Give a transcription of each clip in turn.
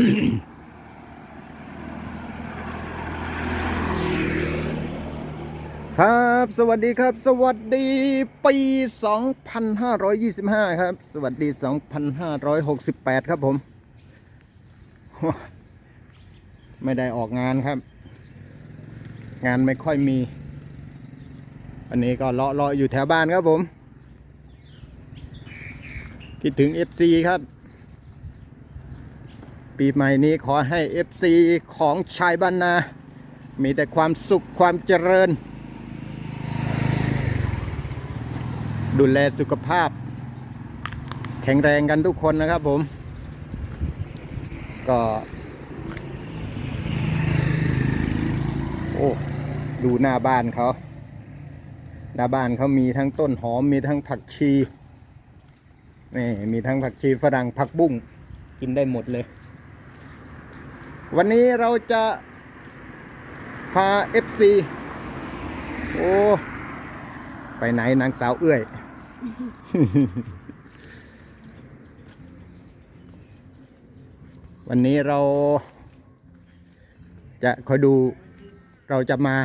ครับ สวัสดีครับ สวัสดีปี 2525 ครับ สวัสดี 2568 ครับผม ไม่ได้ออกงานครับ งานไม่ค่อยมีวันนี้ก็เลาะเลาะอยู่แถวบ้านครับผม คิดถึง FC ครับ ปีใหม่นี้ขอให้ FC ของชายบ้านนา มีแต่ความสุขความเจริญ ดูแลสุขภาพ แข็งแรงกันทุกคนนะครับผม ก็ โอ้ ดูหน้าบ้านเขา หน้าบ้านเขามีทั้งต้นหอมมีทั้งผักชีนี่มีทั้งผักชีฝรั่งผักบุ้งกินได้หมดเลย วันนี้เราจะพา FC โอ้ ไปไหนนางสาวเอื้อย วันนี้เรา จะคอยดูเราจะมา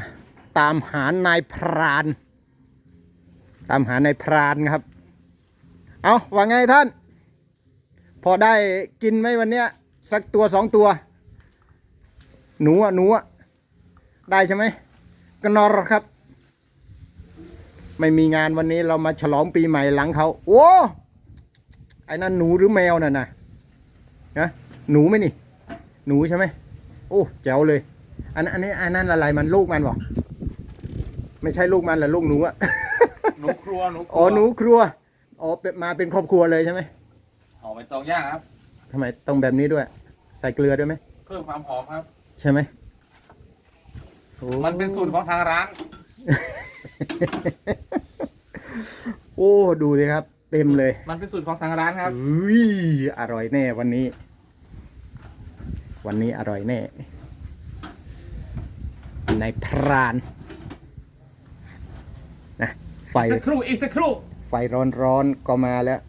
ตามหานายพราน ตามหานายพรานครับ เอาว่าไงท่าน พอได้กินไหมวันเนี้ย สักตัวสองตัว หนูอะหนูอะได้ใช่ไหมก็นอรครับ ไม่มีงานวันนี้เรามาฉลองปีใหม่หลังเขาโอ้ไอ้นั่นหนูหรือแมวน่ะนะนะหนูไหมนี่ หนูใช่ไหมโอ้แจ๋วเลย อันอันนี้อันนั้นอะไรมันลูกมันบอกไม่ใช่ลูกมันแหละลูกหนูอะหนูครัวหนูครัวอ๋อหนูครัวอ๋อเป็นมาเป็นครอบครัวเลยใช่ไหมหอมใบตองย่างครับทำไมต้องแบบนี้ด้วย ใส่เกลือด้วยไหมเพิ่มความหอมครับ ใช่ไหมโอ้มันเป็นสูตรของทางร้าน โอ้ดูเลยครับ เต็มเลยมันเป็นสูตรของทางร้านครับ อุ้ยอร่อยแน่วันนี้ วันนี้อร่อยแน่ในพรานนะไฟ สักครู่อีกสักครู่ ไฟร้อนๆก็มาแล้ว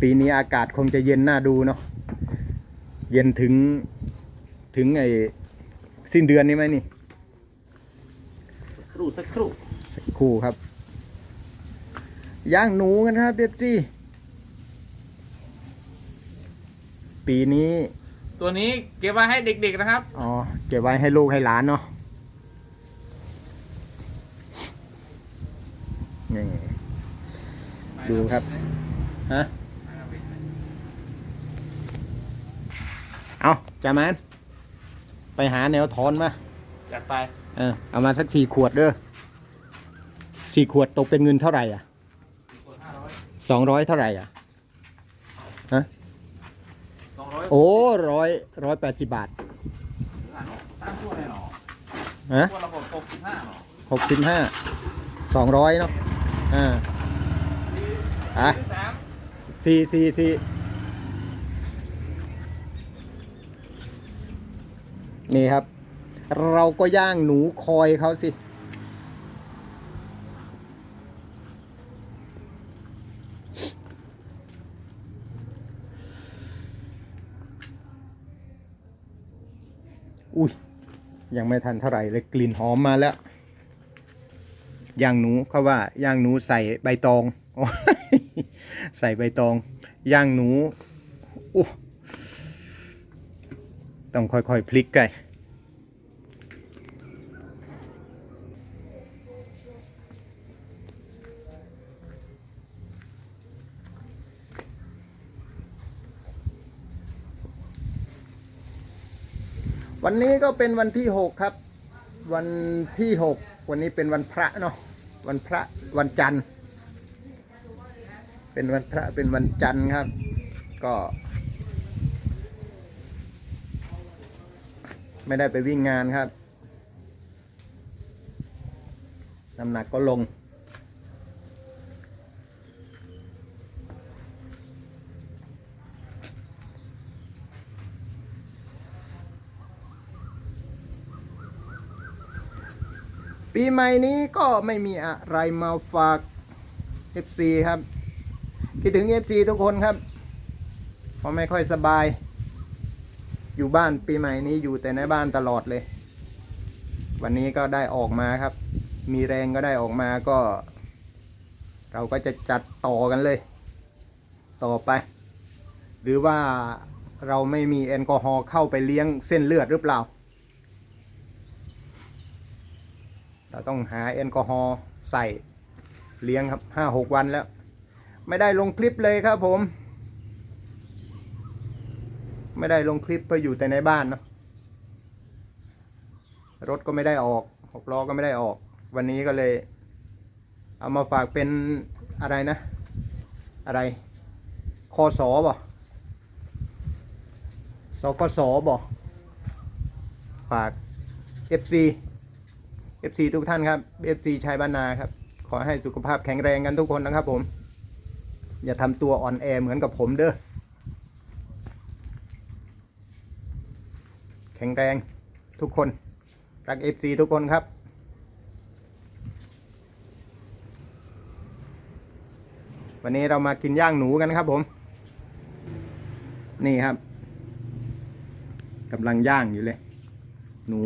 ปีนี้อากาศคงจะเย็นน่าดูเนาะเย็นถึง ถึงไอ้สิ้นเดือนนี้ไหมนี่ สักครู่สักครู่สักครู่ครับ ย่างหนูกันครับเบบจี้ปีนี้ ตัวนี้เก็บไว้ให้เด็กๆนะครับ อ๋อ เก็บไว้ให้ลูกให้หลานเนาะนี่ดูครับ ฮะ เอาจามัน ไปหาแนวถอนมาจัดไปเออเอามาสักสี่ขวดเด้อสี่ขวดตกเป็นเงินเท่าไหร่อะสองร้อยเท่าไหร่อะสองร้อยโอ้ร้อยร้อยแปดสิบบาทสามตัวเลยเหรอฮะตัวระบบหกสิบห้าเหรอหกสิบห้าสองร้อยเนาะอ่าอะสามสี่สี่ นี่ครับ เราก็ย่างหนูคอยเขาสิ อุ้ยยังไม่ทันเท่าไหร่เลยกลิ่นหอมมาแล้วย่างหนูเขาว่าย่างหนูใส่ใบตอง ใส่ใบตองย่างหนูอู้ ต้องค่อยๆ พลิกไก่วันนี้ก็เป็นวันที่หกครับ วันที่หกวันนี้เป็นวันพระเนาะวันพระวันจันทร์ เป็นวันพระเป็นวันจันทร์ครับ ก็ ไม่ได้ไปวิ่งงานครับ น้ำหนักก็ลง ปีใหม่นี้ก็ไม่มีอะไรมาฝาก FC ครับ คิดถึง FC ทุกคนครับเพราะไม่ค่อยสบาย อยู่บ้านปีใหม่นี้อยู่แต่ในบ้านตลอดเลย วันนี้ก็ได้ออกมาครับ มีแรงก็ได้ออกมาก็ เราก็จะจัดต่อกันเลย ต่อไป หรือว่าเราไม่มีแอลกอฮอล์เข้าไปเลี้ยงเส้นเลือดหรือเปล่า เราต้องหาแอลกอฮอล์ใส่เลี้ยงครับห้าหกวันแล้ว ไม่ได้ลงคลิปเลยครับผม ไม่ได้ลงคลิปเพราะอยู่แต่ในบ้านเนาะรถก็ไม่ได้ออกหกล้อก็ไม่ได้ออก วันนี้ก็เลย เอามาฝากเป็นอะไรนะ อะไรคอสอบ่สกสบ่ฝาก FC FC ทุกท่านครับ FC ชายบ้านนาครับ ขอให้สุขภาพแข็งแรงกันทุกคนนะครับผม อย่าทำตัวอ่อนแอเหมือนกับผมเด้อ แข็งแรงทุกคน รัก FC ทุกคนครับ วันนี้เรามากินย่างหนูกันครับผม นี่ครับกำลังย่างอยู่เลย หนู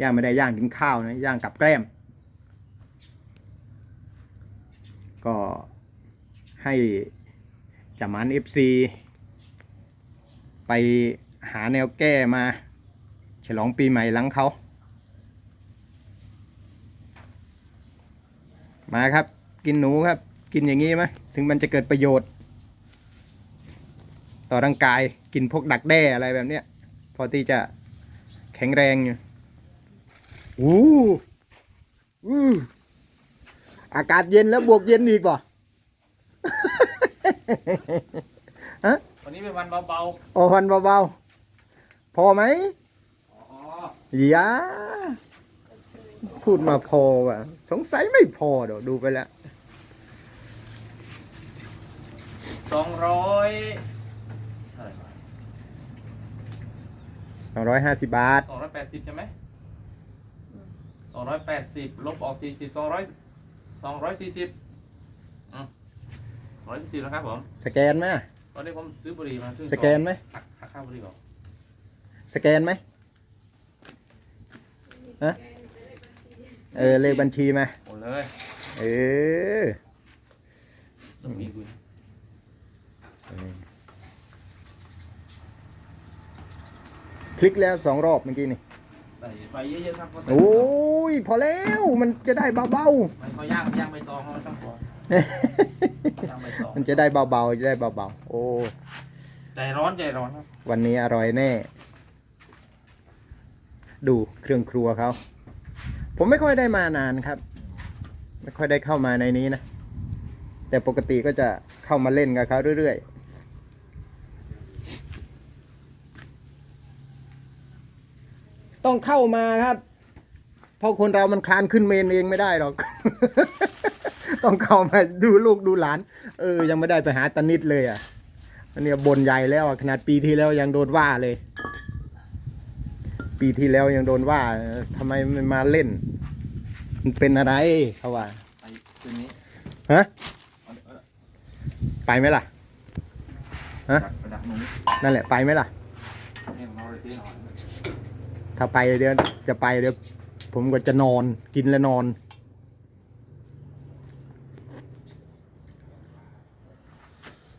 ย่างไม่ได้ย่างกินข้าวนะย่างกับแกล้ม ก็ให้จามันเอฟซีไป หาแนวแก้มา ฉลองปีใหม่หลังเขา มาครับ กินหนูครับ กินอย่างนี้ไหมถึงมันจะเกิดประโยชน์ ต่อร่างกายกินพวกดักแด้อะไรแบบเนี้ย พอที่จะแข็งแรงอยู่อู้อู้อากาศเย็นแล้วบวกเย็นอีกป่ะวันนี้เป็นวันเบาโอ้วันเบาๆ พอไหมๆอ๋ออย่าพูดมาพอว่ะ สงสัยไม่พอเดี๋ยวดูไปแล้วสองร้อยเท่าไหร่สองร้อยห้าสิบบาทสองร้อยแปดสิบใช่ไหมสองร้อยแปดสิบลบออกสี่สิบสองร้อยสองร้อยสี่สิบอืมร้อยสี่สิบนะครับผม สแกนไหมตอนนี้ผมซื้อบุหรี่มาครึ่งสแกนไหมหักหักค่าบุหรี่ก่อน สแกนไหมฮะเออ เลขบัญชีมาหมดเลยเออสมีกุยคลิกแล้วสองรอบเมื่อกี้นี่ใส่ไฟเยอะๆครับเพราะใส่โอ้ยพอแล้วมันจะได้เบาไม่เขาย่างย่างใบตองเขาไม่ต้องกลัวๆย่างใบตองมันจะได้เบาๆจะได้เบาๆโอ้ใจร้อนใจร้อนครับวันนี้อร่อยแน่ ดูเครื่องครัวเขา ผมไม่ค่อยได้มานานครับ ไม่ค่อยได้เข้ามาในนี้นะ แต่ปกติก็จะเข้ามาเล่นกับเขาเรื่อย ๆต้องเข้ามาครับ เพราะคนเรามันคลานขึ้นเมนเองไม่ได้หรอก ต้องเข้ามาดูลูกดูหลาน เออ ยังไม่ได้ไปหาตานิดเลยอะอันเนี้ยบนใหญ่แล้วขนาดปีที่แล้วยังโดนว่าเลย ปีที่แล้วยังโดนว่าเออทำไมไม่มาเล่น มันเป็นอะไรเขาว่าไปคืนนี้ฮะเอาเอาไปไหมล่ะฮะดักดักหนูนั่นแหละไปไหมล่ะนี่ของเราเลยที่นอนถ้าไปเดี๋ยวจะไปเดี๋ยวผมก็จะนอนกินแล้วนอน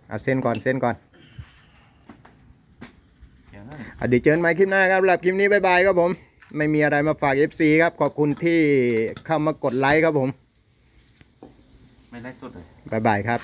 เอาเส้นก่อนเส้นก่อน เดี๋ยวนั่นอะเดี๋ยวเจอกันใหม่คลิปหน้าครับสำหรับคลิปนี้บายบายครับผม ไม่มีอะไรมาฝาก FC ครับ ขอบคุณที่เข้ามากดไลค์ครับผม ไม่ได้สดเลยบายบายครับ